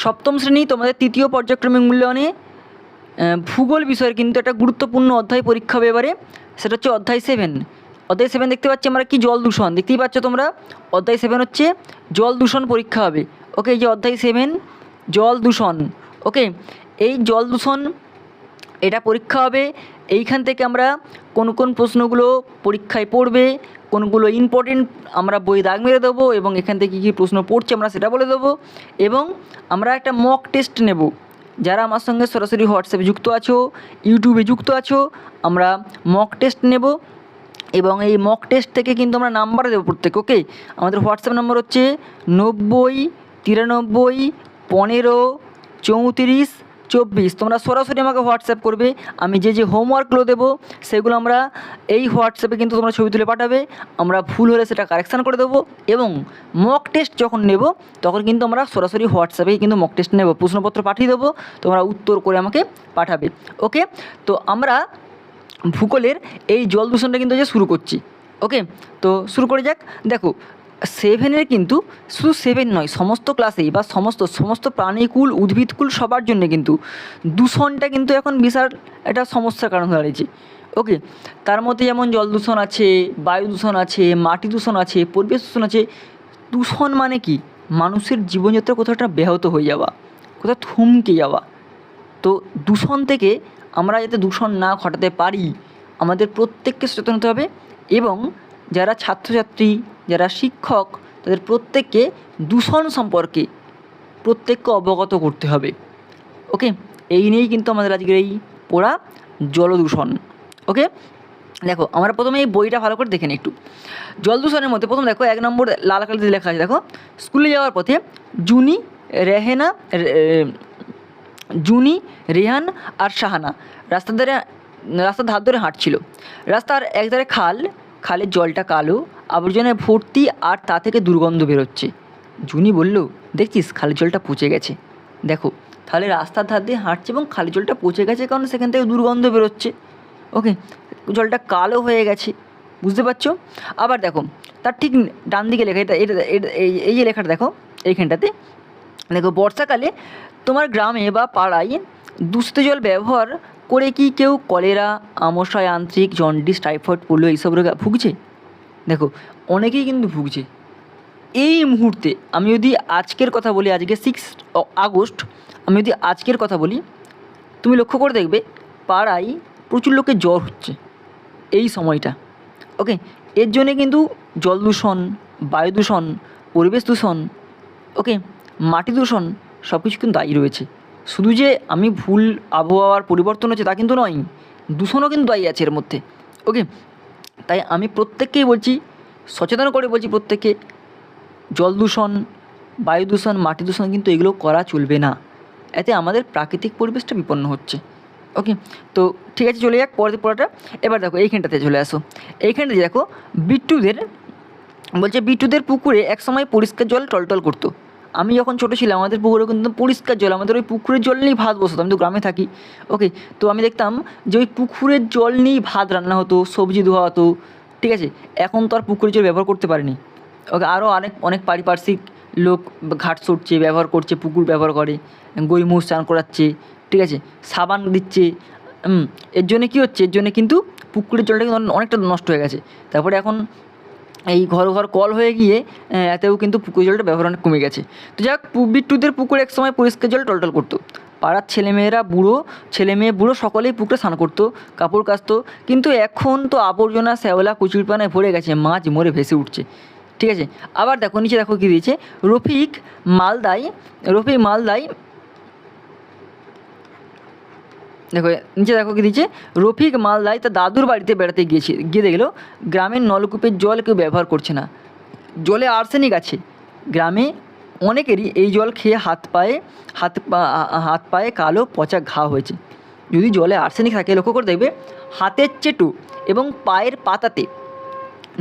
সপ্তম শ্রেণি, তোমাদের তৃতীয় পর্যায়ক্রমিক মূল্যায়নে ভূগোল বিষয়ের কিন্তু একটা গুরুত্বপূর্ণ অধ্যায় পরীক্ষা হবে এবারে, সেটা হচ্ছে অধ্যায় সেভেন অধ্যায় সেভেন দেখতে পাচ্ছি আমরা কি জল দূষণ? দেখতেই পাচ্ছ তোমরা, অধ্যায় সেভেন হচ্ছে জল দূষণ পরীক্ষা হবে। ওকে এই যে অধ্যায় সেভেন জল দূষণ। ওকে এই জল দূষণ, এটা পরীক্ষা হবে, এইখান থেকে আমরা কোন কোন প্রশ্নগুলো পরীক্ষায় পড়বে কোনগুলো ইম্পর্টেন্ট আমরা বই দাগ মেরে দেবো এবং এখান থেকে কী কী প্রশ্ন পড়ছে আমরা সেটা বলে দেবো। এবং আমরা একটা মক টেস্ট নেব। যারা আমার সঙ্গে সরাসরি হোয়াটসঅ্যাপে যুক্ত আছো, ইউটিউবে যুক্ত আছো, আমরা মক টেস্ট নেব। এবং এই মক টেস্ট থেকে কিন্তু আমরা নাম্বার দেবো প্রত্যেক ওকে আমাদের হোয়াটসঅ্যাপ নম্বর হচ্ছে নব্বই, তিরানব্বই, পনেরো, চৌত্রিশ চব্বিশ, তোমরা সরাসরি আমাকে হোয়াটসঅ্যাপ করবে। আমি যে যে হোমওয়ার্কগুলো দেবো, সেগুলো আমরা এই হোয়াটসঅ্যাপে কিন্তু তোমরা ছবি তুলে পাঠাবে। আমরা ভুল হলে সেটা কারেকশান করে দেবো এবং মক টেস্ট যখন নেব, তখন কিন্তু আমরা সরাসরি হোয়াটসঅ্যাপেই কিন্তু মক টেস্ট নেব। প্রশ্নপত্র পাঠিয়ে দেবো, তোমরা উত্তর করে আমাকে পাঠাবে। ওকে? তো আমরা ভূগোলের এই জল দূষণটা কিন্তু যে শুরু করছি। ওকে? তো শুরু করে যাক। দেখো সেভেনের কিন্তু শুধু সেভেন নয়, সমস্ত ক্লাসেই বা সমস্ত সমস্ত প্রাণীকুল উদ্ভিদকুল সবার জন্য কিন্তু। দূষণটা কিন্তু এখন বিশাল একটা সমস্যার কারণ হয়ে দাঁড়িয়েছে। ওকে তার মধ্যে যেমন জল দূষণ আছে, বায়ু দূষণ আছে, মাটি দূষণ আছে, পরিবেশ দূষণ আছে, দূষণ মানে কি? মানুষের জীবনযাত্রা কোথাও একটা ব্যাহত হয়ে যাওয়া, কোথাও থমকে যাওয়া। তো দূষণ থেকে আমরা যাতে দূষণ না ঘটাতে পারি, আমাদের প্রত্যেককে সচেতন হতে হবে এবং যারা ছাত্রছাত্রী যারা শিক্ষক, তাদের প্রত্যেককে দূষণ সম্পর্কে প্রত্যেককে অবগত করতে হবে। ওকে? এই নিয়েই কিন্তু আমাদের আজকের এই পড়া জলদূষণ ওকে? দেখো, আমরা প্রথমে এই বইটা ভালো করে দেখে নিই একটু। জল দূষণের মধ্যে প্রথম দেখো, এক নম্বর লাল কালিতে লেখা আছে, দেখো। স্কুলে যাওয়ার পথে জুনি, রেহেনা জুনি, রেহান আর শাহানা রাস্তার ধারে, রাস্তার ধার ধরে হাঁটছিল। রাস্তার একধারে খাল খালের জলটা কালো, আবর্জনায় ভর্তি আর তা থেকে দুর্গন্ধ বেরোচ্ছে। জুনি বলল, দেখছিস, খালের জলটা পচে গেছে। দেখো, তাহলে রাস্তার ধার দিয়ে হাঁটছে এবং খালের জলটা পচে গেছে কারণ সেখান থেকে দুর্গন্ধ বেরোচ্ছে। ওকে, জলটা কালো হয়ে গেছে, বুঝতে পারছ? আবার দেখো, তার ঠিক ডান দিকে লেখা, এটা এটা এই যে লেখাটা দেখো, এইখানটাতে, দেখো, বর্ষাকালে তোমার গ্রামে বা পাড়ায় দূষিত জল ব্যবহার করে কি কেউ কলেরা আমশায় আন্ত্রিক, জন্ডিস, টাইফয়েড, পোলিও এইসব রোগে ভুগছে? দেখো, অনেকেই কিন্তু ভুগছে। এই মুহূর্তে আমি যদি আজকের কথা বলি, আজকে সিক্স আগস্ট, আমি যদি আজকের কথা বলি, তুমি লক্ষ্য করে দেখবে, পাড়ায় প্রচুর লোকের জ্বর হচ্ছে এই সময়টা। ওকে এর জন্যে কিন্তু জল দূষণ, বায়ু দূষণ, পরিবেশ দূষণ ওকে মাটি দূষণ সব কিছু কিন্তু দায়ী রয়েছে। শুধু যে আমি ভুল আবহাওয়ার পরিবর্তন হচ্ছে তা কিন্তু নয়, দূষণও কিন্তু দায়ী আছে এর মধ্যে। ওকে তাই আমি প্রত্যেককেই বলছি, সচেতন করে বলছি প্রত্যেককে, জল দূষণ, বায়ু দূষণ, মাটি দূষণ কিন্তু এগুলো করা চলবে না। এতে আমাদের প্রাকৃতিক পরিবেশটা বিপন্ন হচ্ছে। ওকে তো ঠিক আছে, চলে যাক পরের পড়াটা। এবার দেখো, এইখানটাতে চলে আসো। এইখানটাতে দেখো, বিট্টুদের, বলছে বিট্টুদের পুকুরে একসময় পরিষ্কার জল টলটল করতো। আমি যখন ছোটো ছিলাম, আমাদের পুকুরে কিন্তু পরিষ্কার জল, আমাদের ওই পুকুরের জল নিয়েই ভাত বসতো, আমি তো গ্রামে থাকি। ওকে তো আমি দেখতাম যে ওই পুকুরের জল নিয়েই ভাত রান্না হতো, সবজি ধোয়া হতো, ঠিক আছে? এখন তো আর পুকুরের জল ব্যবহার করতে পারিনি। ওকে আরও অনেক অনেক পারিপার্শ্বিক লোক ঘাট সরছে, ব্যবহার করছে, পুকুর ব্যবহার করে গই মুষ চান করাচ্ছে, ঠিক আছে? সাবান দিচ্ছে এর জন্য কী হচ্ছে? এর জন্য কিন্তু পুকুরের জলটা কিন্তু অনেকটা নষ্ট হয়ে গেছে। তারপরে এখন এই ঘর ঘর কল হয়ে গিয়ে এতেও কিন্তু পুকুর জলটা ব্যবহার কমে গেছে। তো যাক বিট্টুদের পুকুর এক সময় পরিষ্কার জল টলটল করতো। পাড়ার ছেলেমেয়েরা, বুড়ো ছেলে মেয়ে বুড়ো সকলেই পুকুরে স্নান করতো, কাপড় কাচতো। কিন্তু এখন তো আবর্জনা, শ্যাওলা কুচুরপানায় ভরে গেছে, মাছ মরে ভেসে উঠছে। ঠিক আছে? আবার দেখো, নিচে দেখো কী দিয়েছে? রফিক মালদায় রফিক মালদায় দেখো, নিচে দেখো কি দিচ্ছে রফিক মালদায় তার দাদুর বাড়িতে বেড়াতে গিয়েছে, গিয়ে দেখল, গ্রামের নলকূপের জল কেউ ব্যবহার করছে না। জলে আর্সেনিক আছে। গ্রামে অনেকেরই এই জল খেয়ে হাত পায়ে, হাত পা, হাত পায়ে কালো, পচা ঘা হয়েছে। যদি জলে আর্সেনিক থাকে, লক্ষ্য করে দেখবে, হাতের চেটু এবং পায়ের পাতাতে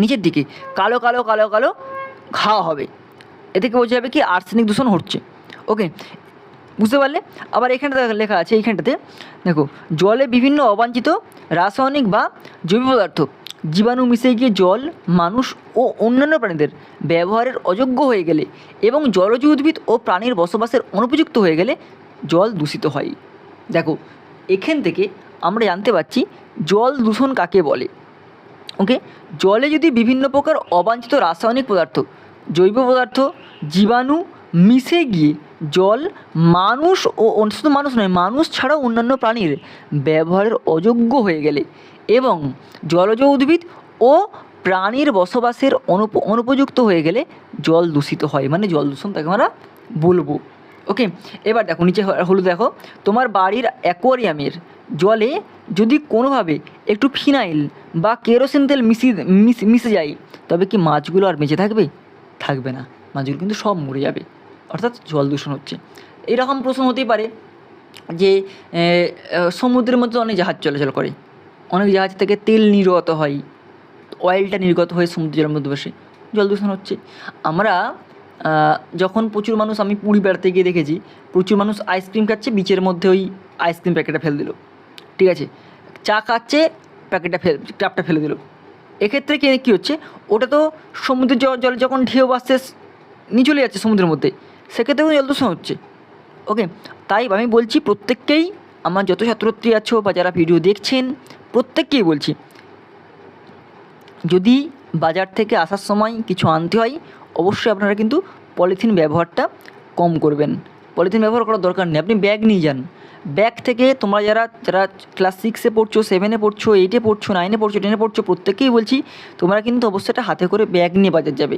নিচের দিকে কালো কালো কালো কালো ঘা হবে। এ থেকে বোঝা যাবে কি? আর্সেনিক দূষণ হচ্ছে। ওকে বুঝতে পারলে? আবার এখানটা লেখা আছে, এইখানটাতে। দেখো, জলে বিভিন্ন অবাঞ্ছিত রাসায়নিক বা জৈব পদার্থ। জীবাণু মিশে গিয়ে জল, মানুষ ও অন্যান্য প্রাণীদের ব্যবহারের অযোগ্য হয়ে গেলে এবং জলজ উদ্ভিদ ও প্রাণীর বসবাসের অনুপযুক্ত হয়ে গেলে জল দূষিত হয়। দেখো, এখান থেকে আমরা জানতে পারছি জল দূষণ কাকে বলে। ওকে? জলে যদি বিভিন্ন প্রকার অবাঞ্ছিত রাসায়নিক পদার্থ, জৈব পদার্থ, জীবাণু মিশে গিয়ে জল, মানুষ ও শুধু মানুষ নয়, মানুষ ছাড়াও অন্যান্য প্রাণীর ব্যবহারের অযোগ্য হয়ে গেলে এবং জলজ উদ্ভিদ ও প্রাণীর বসবাসের অনুপ, অনুপযুক্ত হয়ে গেলে জল দূষিত হয়। মানে জল দূষণ তাকে আমরা বলব। ওকে এবার দেখো, নিচে হলুদ দেখো। তোমার বাড়ির অ্যাকোয়ারিয়ামের জলে যদি কোনোভাবে একটু ফিনাইল বা কেরোসিন তেল মিশ- মিশে যায়, তবে কি মাছগুলো আর বেঁচে থাকবে? থাকবে না। মাছগুলো কিন্তু সব মরে যাবে। অর্থাৎ জল দূষণ হচ্ছে। এরকম প্রশ্ন হতেই পারে যে সমুদ্রের মধ্যে অনেক জাহাজ চলাচল করে। অনেক জাহাজ থেকে তেল নির্গত হয়, অয়েলটা নির্গত হয়ে সমুদ্র জলের মধ্যে বসে। জল দূষণ হচ্ছে। আমরা যখন প্রচুর মানুষ, আমি পুরী বেড়াতে গিয়ে দেখেছি, প্রচুর মানুষ আইসক্রিম খাচ্ছে বিচের মধ্যে ওই আইসক্রিম প্যাকেটটা ফেলে দিল। ঠিক আছে? চা খাচ্ছে প্যাকেটটা ফেল কাপটা ফেলে দিল। এক্ষেত্রে কি, কী হচ্ছে? ওটা তো সমুদ্রের জল জল যখন ঢেউ আসছে নিয়ে চলে যাচ্ছে সমুদ্রের মধ্যে। সেক্ষেত্রেও জল দূষণ হচ্ছে। ওকে তাই আমি বলছি প্রত্যেককেই, আমার যত ছাত্রছাত্রী আছো বা যারা ভিডিও দেখছেন, প্রত্যেককেই বলছি, যদি বাজার থেকে আসার সময় কিছু আনতে হয়, অবশ্যই আপনারা কিন্তু পলিথিন ব্যবহারটা কম করবেন। পলিথিন ব্যবহার করার দরকার নেই। আপনি ব্যাগ নিয়ে যান। ব্যাগ থেকে তোমরা যারা যারা ক্লাস সিক্সে পড়ছো সেভেনে পড়ছো এইটে পড়ছো নাইনে পড়ছো টেনে পড়ছো প্রত্যেকেই বলছি, তোমরা কিন্তু অবশ্যই একটা হাতে করে ব্যাগ নিয়ে বাজার যাবে।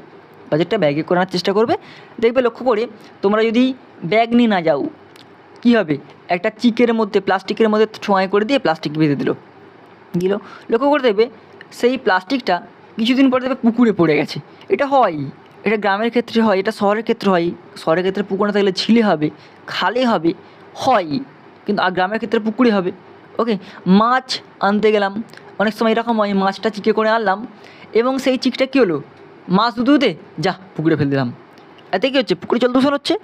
বাজারটা ব্যাগে করার চেষ্টা করবে। দেখবে লক্ষ্য করে তোমরা যদি ব্যাগ নিয়ে না যাও, কী হবে? একটা চিকের মধ্যে, প্লাস্টিকের মধ্যে ছোঁয়ায় করে দিয়ে প্লাস্টিক বেঁধে দিল। দিল। লক্ষ্য করে দেখবে সেই প্লাস্টিকটা কিছুদিন পর দেখবে পুকুরে পড়ে গেছে। এটা হয়। এটা গ্রামের ক্ষেত্রে হয়, এটা শহরের ক্ষেত্রে হয়। শহরের ক্ষেত্রে পুকুরে না থাকলে ঝিলে হবে, খালে হবে, হয়। কিন্তু আর গ্রামের ক্ষেত্রে পুকুরে হবে। ওকে মাছ আনতে গেলাম। অনেক সময় এরকম হয়, মাছটা চিকে করে আনলাম। এবং সেই চিকটা কী হলো? মাছ দুধ দুধে যা পুকুরে ফেলে দিলাম। এতে কী হচ্ছে? পুকুরে জল দূষণ হচ্ছে?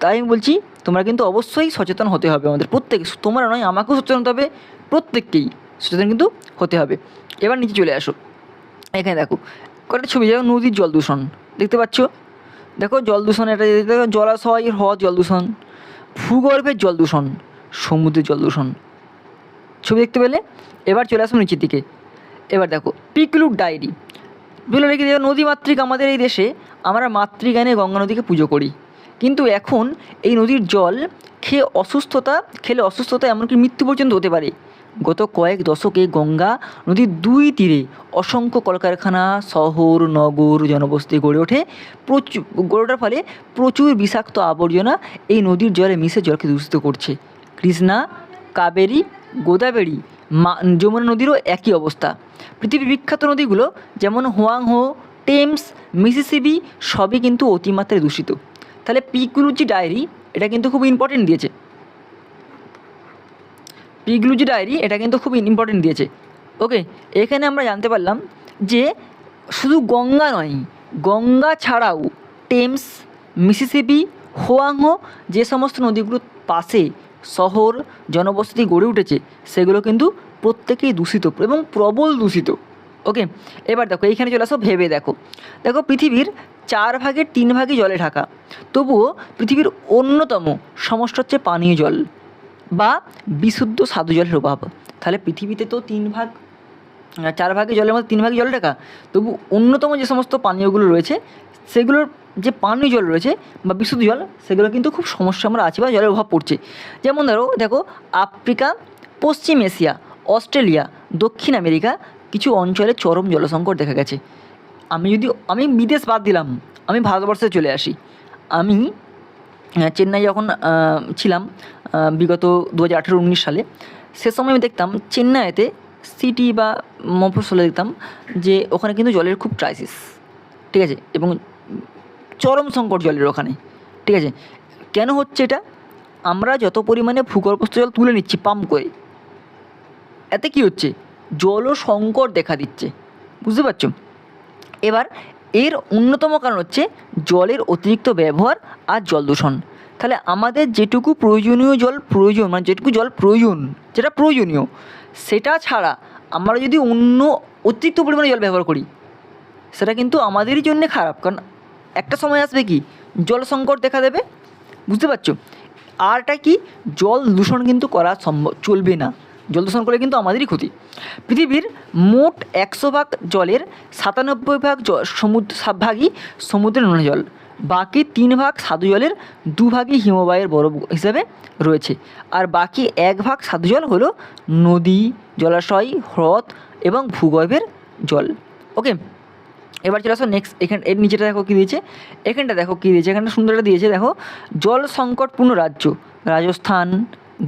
তাই আমি বলছি, তোমরা কিন্তু অবশ্যই সচেতন হতে হবে আমাদের প্রত্যেক, তোমরা নয়, আমাকেও সচেতন হতে হবে, প্রত্যেককেই সচেতন কিন্তু হতে হবে। এবার নিচে চলে আসো। এখানে দেখো, কয়েকটা ছবি, যেমন নদীর জল দূষণ, দেখতে পাচ্ছ? দেখো, জল দূষণ এটা দেখো, জলাশয় হওয়া জল দূষণ, ভূগর্ভের জল দূষণ, সমুদ্রের জল দূষণ। ছবি দেখতে পেলে? এবার চলে আসব নিচের দিকে। এবার দেখো, পিকলুক ডায়েরি। বলে রেখে দেওয়া নদীমাতৃক আমাদের এই দেশে, আমরা মাতৃজ্ঞানে গঙ্গা নদীকে পুজো করি। কিন্তু এখন এই নদীর জল খেয়ে অসুস্থতা, খেলে অসুস্থতা এমনকি মৃত্যু পর্যন্ত হতে পারে। গত কয়েক দশকে গঙ্গা নদীর দুই তীরে অসংখ্য কলকারখানা, শহর, নগর, জনবসতি গড়ে ওঠে। প্রচুর গড়ে ওঠার ফলে প্রচুর বিষাক্ত আবর্জনা এই নদীর জলে মিশে জলকে দূষিত করছে। কৃষ্ণা, কাবেরী, গোদাবরী মা, যমুনা নদীরও একই অবস্থা। পৃথিবীর বিখ্যাত নদীগুলো যেমন হোয়াংহো, টেমস মিসিসিবি সবই কিন্তু অতিমাত্রায় দূষিত। তাহলে পিকুলুচি ডায়েরি এটা কিন্তু খুব ইম্পর্টেন্ট দিয়েছে। পিগলুজি ডায়েরি এটা কিন্তু খুব ইম্পর্টেন্ট দিয়েছে। ওকে এখানে আমরা জানতে পারলাম যে শুধু গঙ্গা নয়, গঙ্গা ছাড়াও টেমস, মিসিসিপি, হোয়াংহো যে সমস্ত নদীগুলোর পাশে শহর, জনবসতি গড়ে উঠেছে, সেগুলো কিন্তু প্রত্যেকেই দূষিত এবং প্রবল দূষিত। ওকে? এবার দেখো, এইখানে চলে আসো, ভেবে দেখো। দেখো, পৃথিবীর চার ভাগের তিন ভাগই জলে ঢাকা। তবুও পৃথিবীর অন্যতম সমস্যা হচ্ছে পানীয় জল বা বিশুদ্ধ স্বাদু জলের অভাব। তাহলে পৃথিবীতে তো তিন ভাগ, চার ভাগে জলের মধ্যে তিন ভাগে জল ঢাকা। তবু অন্যতম যে সমস্ত পানীয়গুলো রয়েছে, সেগুলোর যে পানীয় জল রয়েছে বা বিশুদ্ধ জল, সেগুলো কিন্তু খুব সমস্যা আমরা আছে বা জলের অভাব পড়ছে। যেমন ধরো, দেখো, আফ্রিকা, পশ্চিম এশিয়া, অস্ট্রেলিয়া, দক্ষিণ আমেরিকা, কিছু অঞ্চলে চরম জলসংকট দেখা গেছে। আমি যদি, আমি বিদেশ বাদ দিলাম, আমি ভারতবর্ষে চলে আসি। আমি চেন্নাই যখন ছিলাম বিগত দু হাজার আঠেরো উনিশ সালে, সে সময় আমি দেখতাম চেন্নাইতে সিটি বা মফস্বলে দেখতাম যে ওখানে কিন্তু জলের খুব ক্রাইসিস ঠিক আছে? এবং চরম সংকট জলের ওখানে। ঠিক আছে? কেন হচ্ছে এটা? আমরা যত পরিমাণে ভূগর্ভস্থ জল তুলে নিচ্ছি পাম্প করে, এতে কি হচ্ছে? জল সংকট দেখা দিচ্ছে। বুঝতে পারছ? এবার এর অন্যতম কারণ হচ্ছে জলের অতিরিক্ত ব্যবহার আর জল দূষণ। তাহলে আমাদের যেটুকু প্রয়োজনীয় জল প্রয়োজন মানে যেটুকু জল প্রয়োজন, যেটা প্রয়োজনীয়, সেটা ছাড়া আমরা যদি অন্য অতিরিক্ত পরিমাণে জল ব্যবহার করি, সেটা কিন্তু আমাদেরই জন্য খারাপ। কারণ একটা সময় আসবে কি? জল সংকট দেখা দেবে। বুঝতে পারছ? আরটা কি? জল দূষণ কিন্তু করা সম্ভব, চলবে না। জল দূষণ করলে কিন্তু আমাদেরই ক্ষতি। পৃথিবীর মোট একশো ভাগ জলের সাতানব্বই ভাগ সমুদ্র ভাগই সমুদ্রের নোনা জল। বাকি তিন ভাগ সাধু জলের, দু ভাগই হিমবাহের বরফ হিসাবে রয়েছে। আর বাকি এক ভাগ সাধু জল হলো নদী, জলাশয়, হ্রদ এবং ভূগর্ভের জল। ওকে এবার চলে আসো নেক্সট এখান, এর নিচেটা দেখো কী দিয়েছে? এখানটা দেখো কী দিয়েছে? এখানটা সুন্দরটা দিয়েছে, দেখো জল সংকটপূর্ণ রাজ্য রাজস্থান,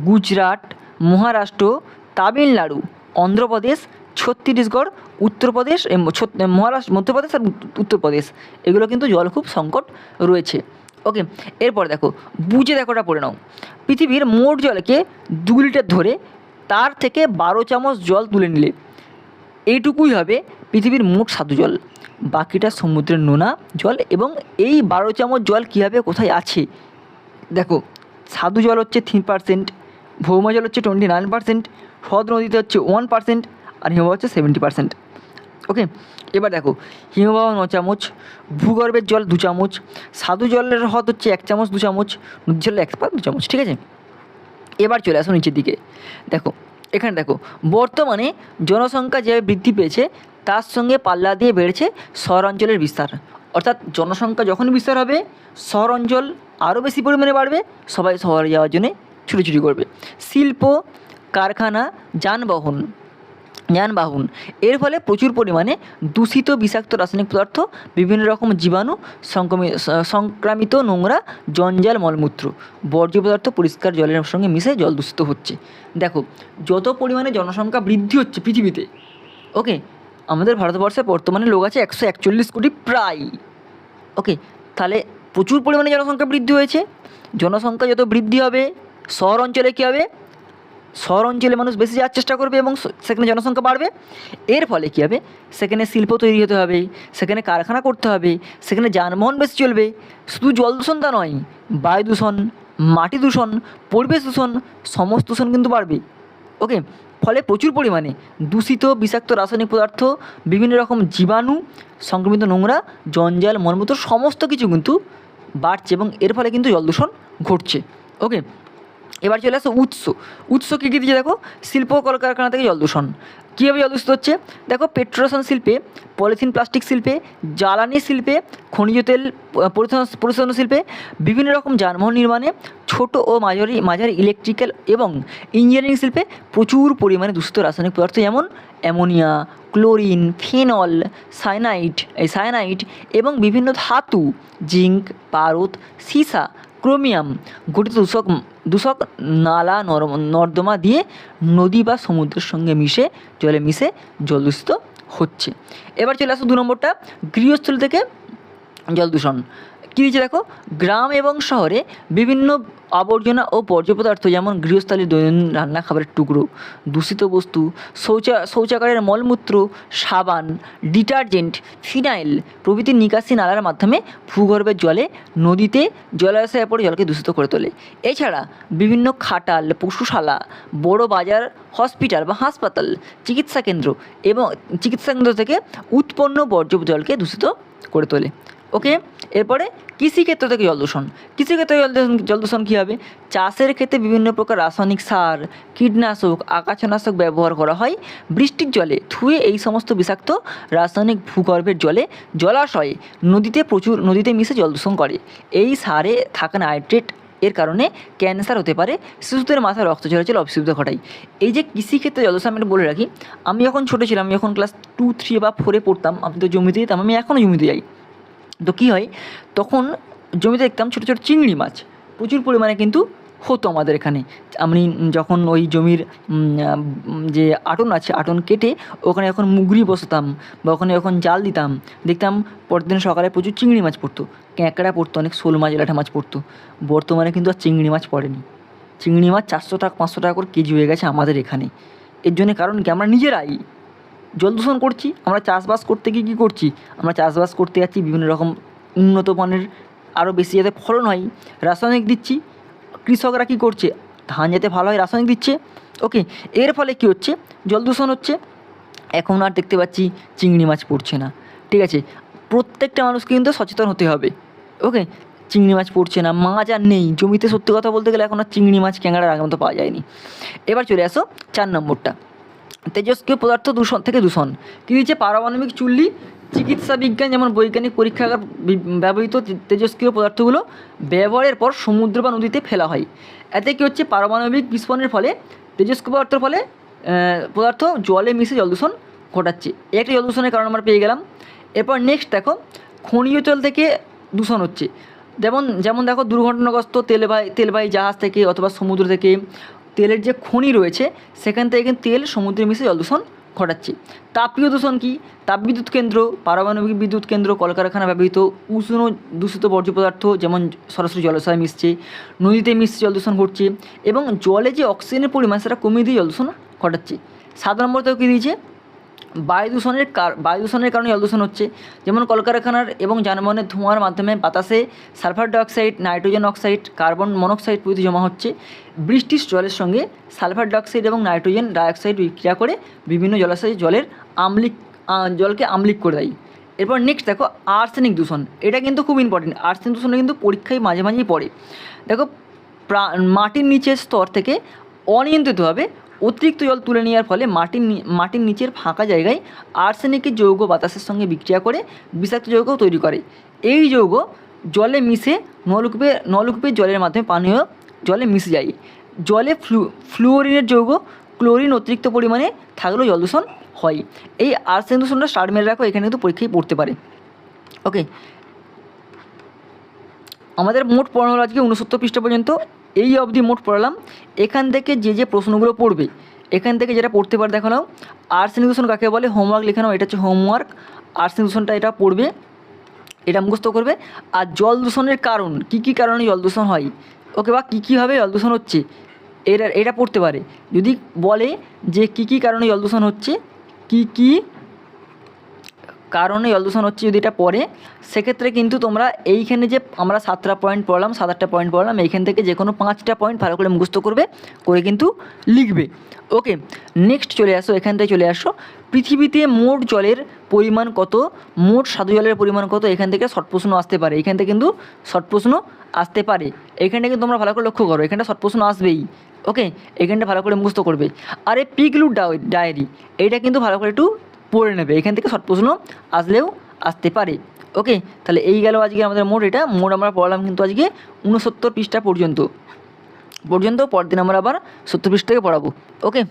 গুজরাট, মহারাষ্ট্র, তামিলনাড়ু, অন্ধ্রপ্রদেশ, ছত্তিশগড়, উত্তরপ্রদেশ মহারাষ্ট্র, মধ্যপ্রদেশ আর উত্তরপ্রদেশ। এগুলো কিন্তু জল খুব সংকট রয়েছে। ওকে এরপর দেখো, বুঝে দেখোটা পড়ে নাও। পৃথিবীর মোট জলকে দু লিটার ধরে তার থেকে বারো চামচ জল তুলে নিলে। এইটুকুই হবে পৃথিবীর মোট সাধু জল। বাকিটা সমুদ্রের নোনা জল এবং এই বারো চামচ জল কীভাবে কোথায় আছে? দেখো, সাধু জল হচ্ছে থ্রি পার্সেন্ট ভৌমা জল হচ্ছে টোয়েন্টি নাইন পার্সেন্ট হ্রদ নদীতে হচ্ছে ওয়ান পার্সেন্ট আর হিমবাহ হচ্ছে সেভেন্টি পার্সেন্ট ওকে এবার দেখো, হিমবাহ ন চামচ, ভূগর্ভের জল দু চামচ, সাধু জলের হ্রদ হচ্ছে এক চামচ দু চামচ নদী জলের এক দু চামচ, ঠিক আছে? এবার চলে আসো নিচের দিকে। দেখো, এখানে দেখো, বর্তমানে জনসংখ্যা যেভাবে বৃদ্ধি পেয়েছে তার সঙ্গে পাল্লা দিয়ে বেড়েছে শহর অঞ্চলের বিস্তার। অর্থাৎ জনসংখ্যা যখনই বিস্তার হবে, শহর অঞ্চল আরও বেশি পরিমাণে বাড়বে, সবাই শহরে যাওয়ার জন্যে ছুটোছুটি করবে। শিল্প, কারখানা, যানবাহন যানবাহন, এর ফলে প্রচুর পরিমাণে দূষিত বিষাক্ত রাসায়নিক পদার্থ, বিভিন্ন রকম জীবাণু সংক্রমিত সংক্রামিত নোংরা জঞ্জাল মলমূত্র, বর্জ্য পদার্থ পরিষ্কার জলের সঙ্গে মিশে জল দূষিত হচ্ছে। দেখো, যত পরিমাণে জনসংখ্যা বৃদ্ধি হচ্ছে পৃথিবীতে ওকে আমাদের ভারতবর্ষে বর্তমানে লোক আছে একশো একচল্লিশ কোটি প্রায়। ওকে তাহলে প্রচুর পরিমাণে জনসংখ্যা বৃদ্ধি হয়েছে। জনসংখ্যা যত বৃদ্ধি হবে, শহর অঞ্চলে কী হবে? শহর অঞ্চলে মানুষ বেশি যাওয়ার চেষ্টা করবে এবং সেখানে জনসংখ্যা বাড়বে। এর ফলে কী হবে? সেখানে শিল্প তৈরি হতে হবে, সেখানে কারখানা করতে হবে, সেখানে যানবাহন বেশি চলবে। শুধু জল দূষণ তা নয়, বায়ু দূষণ, মাটি দূষণ, পরিবেশ দূষণ, সমস্ত দূষণ কিন্তু বাড়বে। ওকে ফলে প্রচুর পরিমাণে দূষিত বিষাক্ত রাসায়নিক পদার্থ, বিভিন্ন রকম জীবাণু, সংক্রমিত নোংরা, জঞ্জাল, মলমূত্র সমস্ত কিছু কিন্তু বাড়ছে এবং এর ফলে কিন্তু জল দূষণ ঘটছে। ওকে এবার চলে আসো উৎস। উৎস কী কী দিচ্ছে দেখো? শিল্প কলকারখানা থেকে জল দূষণ। কীভাবে জল দূষিত হচ্ছে? দেখো পেট্রোশন শিল্পে, পলিথিন, প্লাস্টিক শিল্পে, জ্বালানি শিল্পে, খনিজ তেল পরিশোধন শিল্পে বিভিন্ন রকম যানবাহন নির্মাণে ছোট ও মাঝারি মাঝারি ইলেকট্রিক্যাল এবং ইঞ্জিনিয়ারিং শিল্পে প্রচুর পরিমাণে দূষিত রাসায়নিক পদার্থ যেমন অ্যামোনিয়া, ক্লোরিন, ফেনল সায়ানাইট এই সায়ানাইট এবং বিভিন্ন ধাতু, জিঙ্ক, পারদ, সীসা, ক্রোমিয়াম গঠিত দূষক দূষক নালা নর্দমা দিয়ে নদী বা সমুদ্রের সঙ্গে মিশে, জলে মিশে জলদূষিত হচ্ছে। এবার চলে আসো দু নম্বরটা, গৃহস্থল থেকে জল দূষণ। কী দিচ্ছে দেখো? গ্রাম এবং শহরে বিভিন্ন আবর্জনা ও বর্জ্য পদার্থ যেমন গৃহস্থালীর দৈনন্দিন রান্না খাবারের টুকরো, দূষিত বস্তু, শৌচা, শৌচাগারের মলমূত্র, সাবান, ডিটারজেন্ট, ফিনাইল প্রভৃতি নিকাশি নালার মাধ্যমে ভূগর্ভের জলে, নদীতে জলাশয়ে পড়ে জলকে দূষিত করে তোলে। এছাড়া বিভিন্ন খাটাল, পশুশালা, বড় বাজার, হসপিটাল বা হাসপাতাল, চিকিৎসা কেন্দ্র এবং চিকিৎসা কেন্দ্র থেকে উৎপন্ন বর্জ্য জলকে দূষিত করে তোলে। ওকে? এরপরে কৃষিক্ষেত্র থেকে জল দূষণ। কৃষিক্ষেত্রে জল দূষণ জল দূষণ কী হবে চাষের ক্ষেত্রে বিভিন্ন প্রকার রাসায়নিক সার, কীটনাশক, আগাছানাশক ব্যবহার করা হয়। বৃষ্টির জলে ধুয়ে এই সমস্ত বিষাক্ত রাসায়নিক ভূগর্ভের জলে জলাশয়ে নদীতে প্রচুর নদীতে মিশে জল দূষণ করে। এই সারে থাকা নাইট্রেট। এর কারণে ক্যান্সার হতে পারে, শিশুদের মাথায় রক্ত চলাচল অসুবিধা ঘটায়। এই যে কৃষিক্ষেত্রে জলদূষণ আমি বলে রাখি, আমি যখন ছোটো ছিলাম, আমি যখন ক্লাস টু থ্রি বা ফোরে পড়তাম, আমি তো জমিতে যেতাম আমি এখনও জমিতে যাই। তো কী হয়? তখন জমিতে দেখতাম ছোটো ছোটো চিংড়ি মাছ। প্রচুর পরিমাণে কিন্তু হতো আমাদের এখানে। আমি যখন ওই জমির যে আটন আছে, আটন কেটে ওখানে এখন মুগরি বসাতাম বা ওখানে যখন জাল দিতাম, দেখতাম পরের দিন সকালে প্রচুর চিংড়ি মাছ পড়তো। ক্যাঁকড়া পড়তো, অনেক শোল মাছ ল্যাঠা মাছ পড়তো। বর্তমানে কিন্তু আর চিংড়ি মাছ পড়েনি। চিংড়ি মাছ চারশো টাকা, পাঁচশো টাকা করে কেজি হয়ে গেছে আমাদের এখানে। এর জন্য কারণ কি? আমরা নিজেরাই জল দূষণ করছি, আমরা চাষবাস করতে গিয়ে কী করছি? আমরা চাষবাস করতে যাচ্ছি, বিভিন্ন রকম উন্নত মানের আরও বেশি যাতে ফলন হয়, রাসায়নিক দিচ্ছি। কৃষকরা কী করছে? ধান যাতে ভালো হয়, রাসায়নিক দিচ্ছে। ওকে, এর ফলে কী হচ্ছে? জল দূষণ হচ্ছে। এখন আর দেখতে পাচ্ছি চিংড়ি মাছ পড়ছে না। ঠিক আছে, প্রত্যেকটা মানুষকে কিন্তু সচেতন হতে হবে। ওকে, চিংড়ি মাছ পড়ছে না, মাছ আর নেই। জমিতে সত্যি কথা বলতে গেলে এখন আর চিংড়ি মাছ ক্যাংড়ার আগের মতো পাওয়া যায়নি। এবার চলে আসো চার নম্বরটা। তেজস্ক্রিয় পদার্থ দূষণ থেকে দূষণ। কী দিচ্ছে পারমাণবিক চুল্লি, চিকিৎসা বিজ্ঞান যেমন বৈজ্ঞানিক পরীক্ষাগার ব্যবহৃত তেজস্ক্রিয় পদার্থগুলো ব্যবহারের পর সমুদ্র বা নদীতে ফেলা হয়। এতে কী হচ্ছে? পারমাণবিক বিস্ফোরণের ফলে, তেজস্ক্রিয় পদার্থের ফলে পদার্থ জলে মিশে জল দূষণ ঘটাচ্ছে। একটা জল দূষণের কারণ আমরা পেয়ে গেলাম। এরপর নেক্সট দেখো, খনিজ তেল থেকে দূষণ হচ্ছে। যেমন যেমন দেখো, দুর্ঘটনাগ্রস্ত তেলবাহী তেলবাহী জাহাজ থেকে অথবা সমুদ্র থেকে তেলের যে খনি রয়েছে, সেখান থেকে কিন্তু তেল সমুদ্রে মিশে জল দূষণ ঘটাচ্ছে। তাপীয় দূষণ কী? তাপবিদ্যুৎ কেন্দ্র, পারমাণবিক বিদ্যুৎ কেন্দ্র, কলকারখানা ব্যবহৃত উষ্ণ দূষিত বর্জ্য পদার্থ, যেমন সরাসরি জলাশয়ে মিশছে, নদীতে মিশছে জল দূষণ ঘটছে, এবং জলে যে অক্সিজেনের পরিমাণ, সেটা কমিয়ে দিয়ে জল দূষণ ঘটাচ্ছে। সাত নম্বরতেও কী দিয়েছে? বায়ু দূষণের বায়ু দূষণের কারণে জল দূষণ হচ্ছে। যেমন কলকারখানার এবং যানবাহনের ধোঁয়ার মাধ্যমে বাতাসে sulphur dioxide, nitrogen oxide, carbon monoxide প্রভৃতি জমা হচ্ছে। বৃষ্টির জলের সঙ্গে সালফার ডাইঅক্সাইড এবং নাইট্রোজেন ডাইঅক্সাইড বিক্রিয়া করে বিভিন্ন জলাশয়ে জলের আম্লিক জলকে আম্লিক করে দেয়। এরপর নেক্সট দেখো, আর্সেনিক দূষণ। এটা কিন্তু খুব ইম্পর্টেন্ট আর্সেনিক দূষণে কিন্তু পরীক্ষায় মাঝে মাঝেই পড়ে। দেখো, প্রা- মাটির নিচের স্তর থেকে অনিয়ন্ত্রিতভাবে অতিরিক্ত জল তুলে নেওয়ার ফলে মাটির মাটির নিচের ফাঁকা জায়গায় আর্সেনিকের যৌগ বাতাসের সঙ্গে বিক্রিয়া করে বিষাক্ত যৌগ তৈরি করে। এই যৌগ জলে মিশে নলকূপে নলকূপের জলের মাধ্যমে পানীয় জলে মিশে যায়। জলে ফ্লু ফ্লুওরিনের যৌগ, ক্লোরিন অতিরিক্ত পরিমাণে থাকলেও জল দূষণ হয়। এই আর্সেনিক দূষণটা স্টার্ট মেরে রাখো, এখানে কিন্তু পরীক্ষায় পড়তে পারে। ওকে আমাদের মোট পড়ানো আজকে উনসত্তর পৃষ্ঠা পর্যন্ত। এই অবধি মোট পড়ালাম। এখান থেকে যে যে প্রশ্নগুলো পড়বে, এখান থেকে যেটা পড়তে পারে দেখালাম আর্সেনিক দূষণ কাকে বলে? হোমওয়ার্ক লেখানো এটা হচ্ছে হোমওয়ার্ক আর্সেনিক দূষণটা এটা পড়বে, এটা মুখস্থ করবে। আর জল দূষণের কারণ, কি কি কারণে জল দূষণ হয়? ওকে বা কী কীভাবে জল দূষণ হচ্ছে? এটা এটা পড়তে পারে। যদি বলে যে কি কি কারণে জল দূষণ হচ্ছে, কি কি কারণে জল দূষণ হচ্ছে যদি এটা পড়ে, সেক্ষেত্রে কিন্তু তোমরা এইখানে যে আমরা সাতটা পয়েন্ট পড়লাম সাত আটটা পয়েন্ট পড়লাম, এইখান থেকে যে কোনো পাঁচটা পয়েন্ট ভালো করে মুখস্থ করবে, করে কিন্তু লিখবে। ওকে নেক্সট চলে আসো, এখান থেকে চলে আসো। পৃথিবীতে মোট জলের পরিমাণ কত? মোট সাধু জলের পরিমাণ কত? এখান থেকে শর্ট প্রশ্ন আসতে পারে। এখান থেকে কিন্তু শর্ট প্রশ্ন আসতে পারে। এখানটা কিন্তু তোমরা ভালো করে লক্ষ্য করো। এখানটা শর্ট প্রশ্ন আসবেই। ওকে এখানটা ভালো করে মুখস্থ করবে। আর এই পিগলু ডায়েরি এইটা কিন্তু ভালো করে একটু পড়ে নেবে। এখান থেকে শর্ট প্রশ্ন আসলেও আসতে পারে। ওকে? তাহলে এই গেল আজকে আমাদের মোট এটা। মোট আমরা পড়ালাম কিন্তু আজকে উনসত্তর পৃষ্ঠা পর্যন্ত। পর্যন্ত পরদিন আমরা আবার সত্তর পৃষ্ঠা থেকে পড়াবো। ওকে?